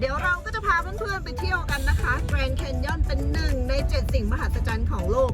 เดี๋ยวเราก็จะพาเพื่อนๆไปเที่ยวกันนะคะ แกรนด์แคนยอนเป็นหนึ่งในเจ็ดสิ่งมหัศจรรย์ของโลก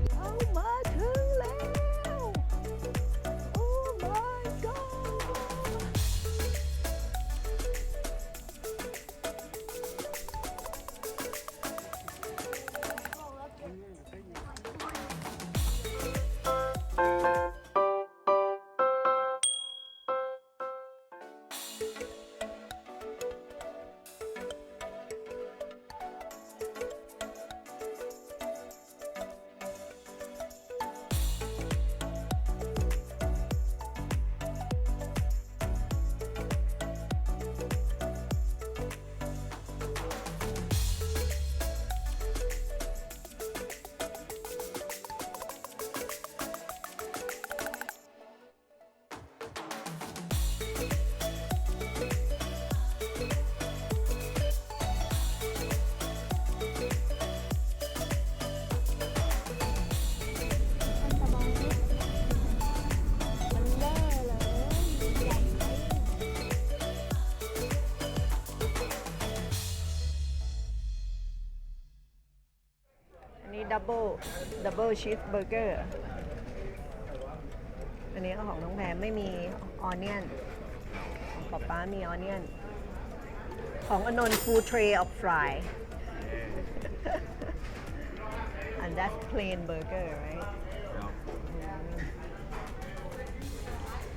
ดับเบิลดับเบิลชีสเบอร์เกอร์อันนี้ของน้องแพรไม่มีออนเนียนของป๊าป๊ามีออนเนียน ของอนนท์ฟูเทรย์ออฟฟราย and that's plain burger right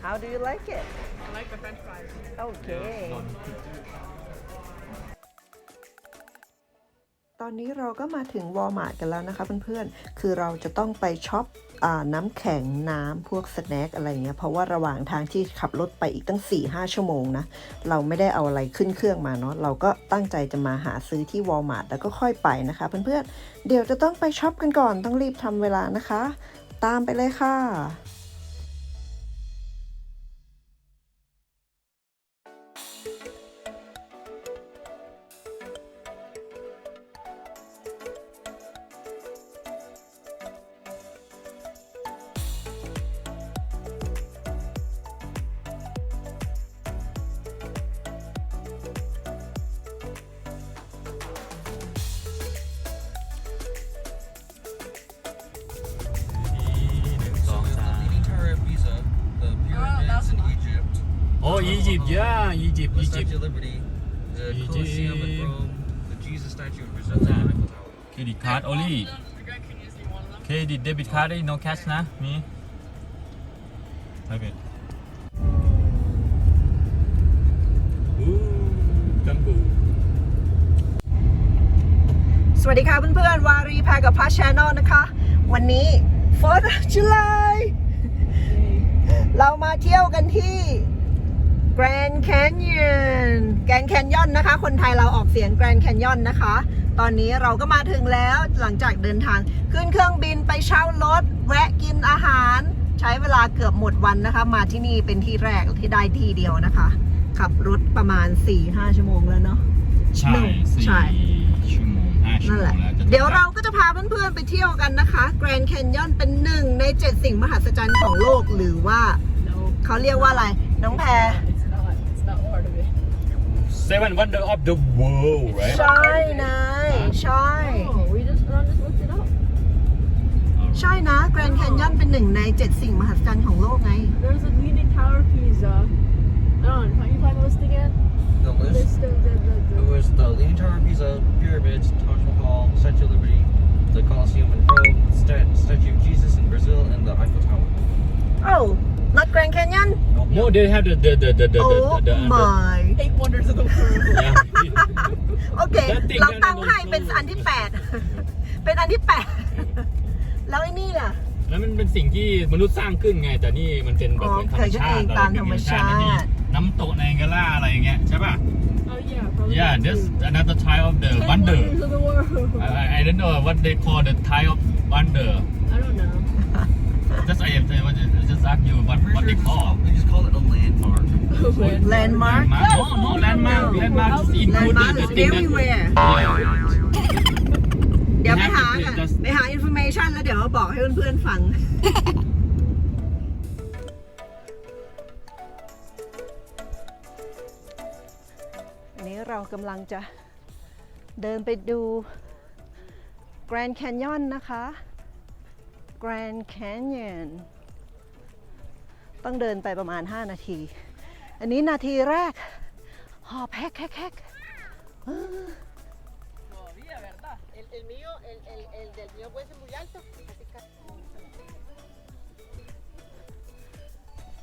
how do you like it I like the french fries. okay ตอนนี้เราก็มาถึงวอลมาร์ทกันแล้วนะคะเพื่อนๆ คือเราจะต้องไปช็อปอน้ำแข็งน้ำพวกสแน็คอะไรเงี้ย เพราะว่าระหว่างทางที่ขับรถไปอีกตั้ง 4-5 ชั่วโมงนะ เราไม่ได้เอาอะไรขึ้นเครื่องมาเนาะ เราก็ตั้งใจจะมาหาซื้อที่วอลมาร์ทแล้วก็ค่อยไปนะคะเพื่อนๆ เดี๋ยวจะต้องไปช็อปกันก่อน ต้องรีบทำเวลานะคะ ตามไปเลยค่ะ Oh, Egypt, yeah, Egypt, the Egypt. Statue of Liberty, the Egypt. Colosseum in Rome, the Jesus statue in Brazil, and the Eiffel Tower. Credit card only. The Grand Canyon is one of them. Credit debit card no cash นะมี Okay. Ooh, Jumbo. สวัสดีค่ะเพื่อนๆ วารีพากับพัชชานอลนะคะ วันนี้ 4th of July เรามาเที่ยวกันที่ Grand Canyon Grand Canyon นะคะ คนไทยเราออกเสียง Grand Canyon นะคะ ตอนนี้เราก็มาถึงแล้วหลังจากเดินทาง ขึ้นเครื่องบินไปเช่ารถ แวะกินอาหาร ใช้เวลาเกือบหมดวันนะคะ มาที่นี่เป็นที่แรกที่ได้ที่เดียวนะคะ ขับรถประมาณ 4-5 ชั่วโมงแล้วเนาะใช่หนึ่งสี่ใช่ชั่วโมงห้าชั่นั่วนโมแหละงแล้วจะเดี๋ยวเราก็จะพาเพื่อนๆไปเที่ยวกันนะคะแกรน d c แคนยอนเป็นหนึ่งในเจ็ดสิ่งมหัศจรรย์ของโลกหรือว่า No, เขาเรียกว่าอะไร น้องแพร Seven Wonder of the World right ใช่นายใช่ Oh, we just, I just looked it up. ใช่นะแกรน d c แคนยอนเป็นหนึ่งในเจ็ดสิ่งมหัศจรรย์ของโลกไง There's a Leaning Tower of Pisa. Hold on, can you find the list again? The list List of the, the, it the was the Leaning Tower of Pisa, pyramids, Taj Mahal, Statue of Liberty, the Colosseum in Rome, Stat- Statue of Jesus in Brazil, and the Eiffel Tower. โอ้ not Grand Canyon Nope. No they have the the the the the oh the, the, the my eight wonders of the world. yeah โอเค That thing เราตั้ง that ให้ don't เป็นอันที่แปดเป็นอันที่แปดแล้วไอ้นี่ล่ะ แล้วมันเป็นสิ่งที่มนุษย์สร้างขึ้นไง แต่นี่มันเป็นแบบอ๋อเหมือนธรรมชาติเกิดขึ้นเองตามธรรมชาติอะไรอย่างเงี้ยน้ำตกในกาล่าอะไรอย่างเงี้ยใช่ป่ะ Oh yeah, probably. Yeah that this too. another type of the Ten wonder wonders of the world. I, I- I don't know what they call the type of wonder I don't know. just I I just ask you what Pretty what they sure call we just call it a landmark. landmark landmark no no landmark landmark is include landmark the is thing that everywhere เดี๋ยวไปหา You กัน have to just- ไปหา information แล้วเดี๋ยวมาบอกให้เพื่อนๆฟัง อันนี้เรากำลังจะเดินไปดู Grand Canyon นะคะ Grand Canyon ต้องเดินไปประมาณ 5 นาที อันนี้นาทีแรก หอบแฮกแฮก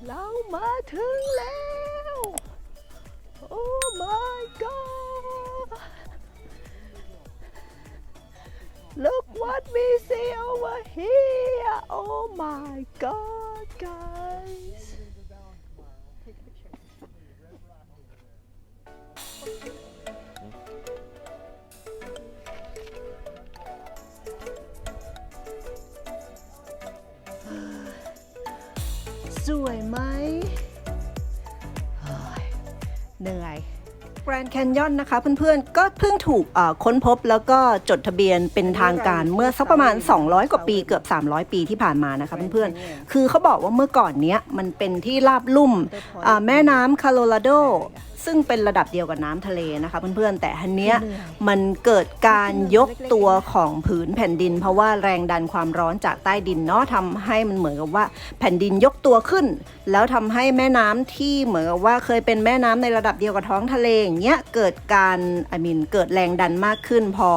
เรามาถึงแล้ว สวยไหมเฮ้ยเหนื่อย Grand Canyon นะคะเพื่อนๆ ก็เพิ่งถูกเอ่อค้นพบแล้วก็จดทะเบียนเป็นทางการเมื่อสักประมาณ 200 กว่าปีเกือบ 300 ปีที่ผ่านมานะคะเพื่อนๆ คือเขาบอกว่าเมื่อก่อนเนี้ยมันเป็นที่ราบลุ่มอ่าแม่น้ำคาโลราโด ซึ่งเป็นระดับเดียวกับน้ำทะเลนะคะเพื่อนๆ แต่อันเนี้ยมันเกิดการยกตัวของผืนแผ่นดิน เพราะว่าแรงดันความร้อนจากใต้ดินเนาะทำให้มันเหมือนกับว่าแผ่นดินยกตัวขึ้น แล้วทำให้แม่น้ำที่เหมือนกับว่าเคยเป็นแม่น้ำในระดับเดียวกับท้องทะเลอย่างเงี้ยเกิดการไอมินเกิดแรงดันมากขึ้น พอ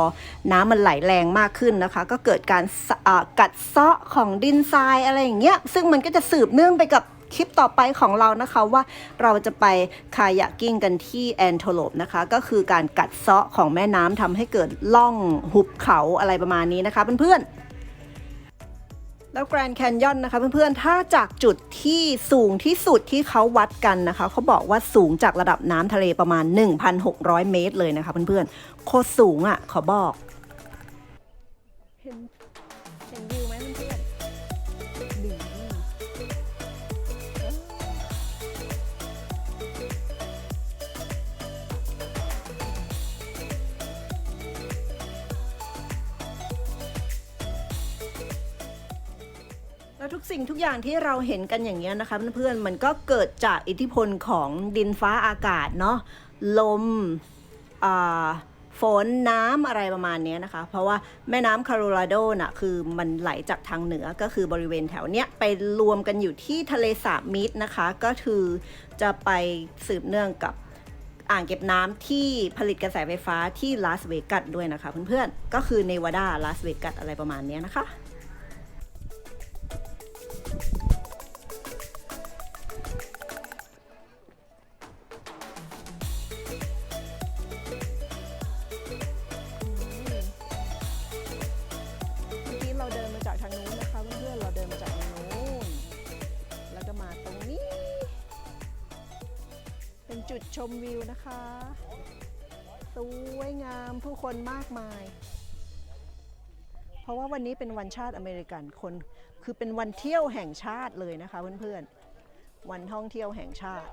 น้ำมันไหลแรงมากขึ้นนะคะ ก็เกิดการสะอ่ากัดเซาะของดินทรายอะไรอย่างเงี้ยซึ่งมันก็จะสืบเนื่องไปกับ คลิปต่อไปของเรานะคะว่าเราจะไปคายักกิ้งกันที่แอนโทโลปนะคะ ก็คือการกัดเซาะของแม่น้ำทำให้เกิดล่องหุบเขาอะไรประมาณนี้นะคะเพื่อนๆ แล้วแกรนแคนยอนนะคะเพื่อนๆ ถ้าจากจุดที่สูงที่สุดที่เขาวัดกันนะคะ เขาบอกว่าสูงจากระดับน้ำทะเลประมาณ 1,600 เมตรเลยนะคะเพื่อนๆ โคตรสูงอะ่ะขอบอกเห็น ทุกสิ่งทุกอย่างที่เราเห็นกันอย่างนี้ยนะคะเพื่อนๆมันก็เกิดจากอิทธิพลของดินฟ้าอากาศเนาะลมอ่าฝนน้ำอะไรประมาณเนี้ยนะคะ เพราะว่าแม่น้ำคาโลราโดน่ะคือมันไหลจากทางเหนือก็คือบริเวณแถวเนี้ยไปรวมกันอยู่ที่ทะเลสาบมิดนะคะ ก็คือจะไปสืบเนื่องกับอ่างเก็บน้ำที่ผลิตกระแสไฟฟ้าที่ลาสเวกัสด้วยนะคะเพื่อนๆ ก็คือเนวาดาลาสเวกัสอะไรประมาณเนี้ยนะคะ สวยงามผู้คนมากมาย เพราะว่าวันนี้เป็นวันชาติอเมริกันคนคือเป็นวันเที่ยวแห่งชาติเลยนะคะเพื่อนๆ วันท่องเที่ยวแห่งชาติ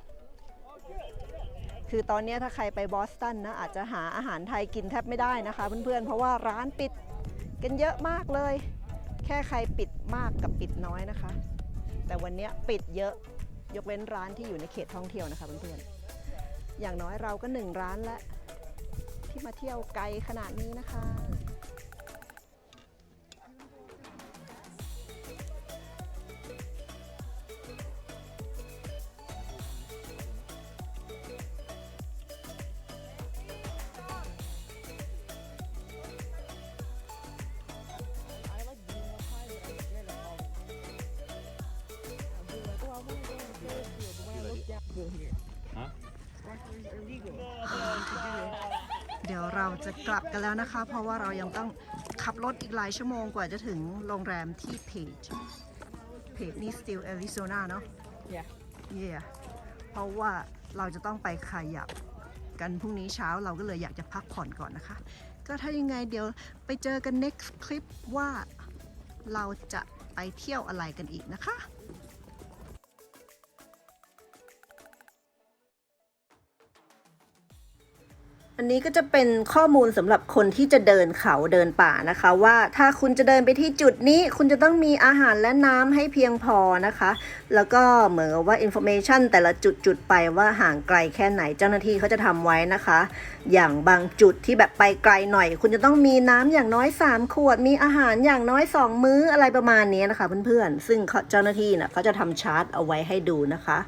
คือตอนนี้ถ้าใครไปบอสตันนะอาจจะหาอาหารไทยกินแทบไม่ได้นะคะเพื่อนๆ เพราะว่าร้านปิดกันเยอะมากเลย แค่ใครปิดมากกับปิดน้อยนะคะ แต่วันนี้ปิดเยอะยกเว้นร้านที่อยู่ในเขตท่องเที่ยวนะคะเพื่อนๆ อย่างน้อยเราก็หนึ่งร้านและที่มาเที่ยวไกลขนาดนี้นะคะ เดี๋ยวเราจะกลับกันแล้วนะคะ เพราะว่าเรายังต้องขับรถอีกหลายชั่วโมงกว่าจะถึงโรงแรมที่เพจเพจนี่ Still Arizona เนาะ Yeah. yeah เพราะว่าเราจะต้องไปคายักกันพรุ่งนี้เช้าเราก็เลยอยากจะพักผ่อนก่อนนะคะ ก็ถ้ายังไงเดี๋ยวไปเจอกัน next คลิปว่าเราจะไปเที่ยวอะไรกันอีกนะคะ อันนี้ก็จะเป็นข้อมูลสำหรับคนที่จะเดินเขาเดินป่านะคะ ว่าถ้าคุณจะเดินไปที่จุดนี้ คุณจะต้องมีอาหารและน้ำให้เพียงพอนะคะ แล้วก็เหมือนว่า information แต่ละจุดจุดไปว่าห่างไกลแค่ไหนเจ้าหน้าที่เขาจะทำไว้นะคะ อย่างบางจุดที่แบบไปไกลหน่อย คุณจะต้องมีน้ำอย่างน้อย 3 ขวด มีอาหารอย่างน้อย 2 มื้ออะไรประมาณนี้นะคะ เพื่อนๆซึ่งเจ้าหน้าที่นะเขาจะทำชาร์ตเอาไว้ให้ดูนะคะ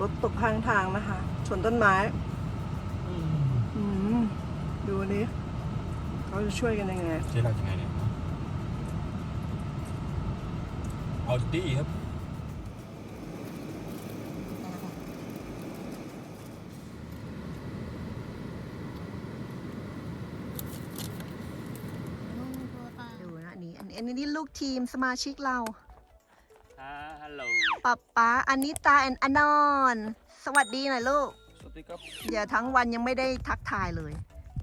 รถตกข้างทางนะคะ ชนต้นไม้อืมดูนี้เขาจะช่วยกันยังไงใช้หลักยังไงเนี่ยเอาดีครับดูนะอันนี้อันอันนี้ลูกทีมสมาชิกเรา ฮัลโหลป๊าป๊าอันนิตาแอนอนอน สวัสดีหน่อยลูก สวัสดีครับ เดี๋ยวทั้งวันยังไม่ได้ทักทายเลย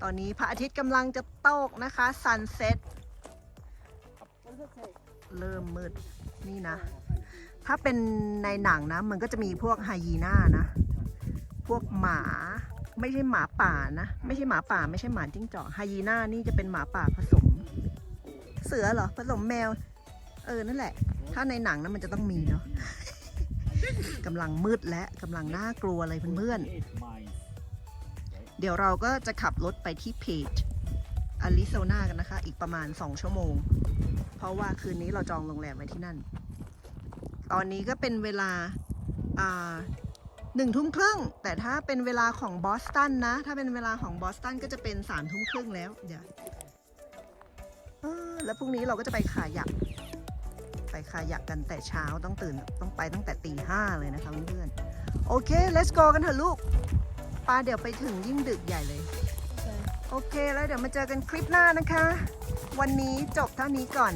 ตอนนี้พระอาทิตย์กำลังจะตกนะคะซันเซ็ตเริ่มมืดนี่นะ ถ้าเป็นในหนังนะ มันก็จะมีพวกไฮยีน่านะ พวกหมาไม่ใช่หมาป่านะ ไม่ใช่หมาป่า ไม่ใช่หมาจิ้งจอกไฮยีน่านี่จะเป็นหมาป่าผสม เสือเหรอผสมแมว เออนั่นแหละ ถ้าในหนังนะมันจะต้องมีเนาะ กำลังมืดและกำลังน่ากลัวเลยเพื่อนๆ เดี๋ยวเราก็จะขับรถไปที่เพจอาริโซนากันนะคะ อีกประมาณ 2 ชั่วโมง เพราะว่าคืนนี้เราจองโรงแรมไว้ที่นั่น ตอนนี้ก็เป็นเวลาหนึ่งทุ่มครึ่ง แต่ถ้าเป็นเวลาของบอสตันนะ ถ้าเป็นเวลาของบอสตันก็จะเป็นสามทุ่มครึ่งแล้ว เดี๋ยวแล้วพรุ่งนี้เราก็จะไปขายัก ไปคายักกันแต่เช้าต้องตื่นต้องไปตั้งแต่ตีห้าเลยนะคะเพื่อนๆโอเค let's go กันเถอะลูกปาเดี๋ยวไปถึงยิ่งดึกใหญ่เลย โอเคแล้วเดี๋ยวมาเจอกันคลิปหน้านะคะ วันนี้จบเท่านี้ก่อน